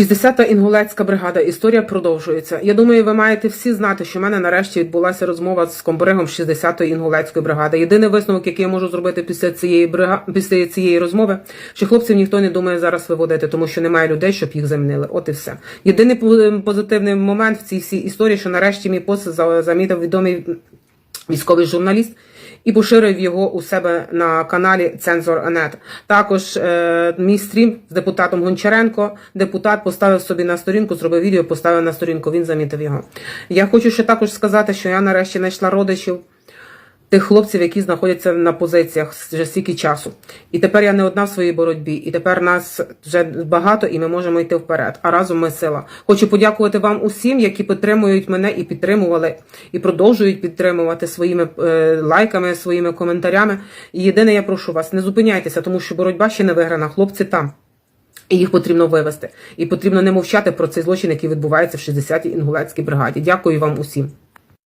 60-та інгулецька бригада. Історія продовжується. Я думаю, ви маєте всі знати, що в мене нарешті відбулася розмова з комбригом 60-ї інгулецької бригади. Єдиний висновок, який я можу зробити після цієї брига... після цієї розмови, що хлопців ніхто не думає зараз виводити, тому що немає людей, щоб їх замінили. От і все. Єдиний позитивний момент в цій всій історії, що нарешті мій пост замітив відомий військовий журналіст. І поширив його у себе на каналі Цензор.нет. Також е, мій стрім з депутатом Гончаренко. Депутат поставив собі на сторінку, зробив відео, поставив на сторінку. Він замітив його. Я хочу ще також сказати, що я нарешті знайшла родичів тих хлопців, які знаходяться на позиціях вже стільки часу. І тепер я не одна в своїй боротьбі, і тепер нас вже багато, і ми можемо йти вперед. А разом ми сила. Хочу подякувати вам усім, які підтримують мене і підтримували, і продовжують підтримувати своїми е, лайками, своїми коментарями. І єдине, я прошу вас, не зупиняйтеся, тому що боротьба ще не виграна. Хлопці там. І їх потрібно вивести. І потрібно не мовчати про цей злочин, який відбувається в 60-й інгулецькій бригаді. Дякую вам усім.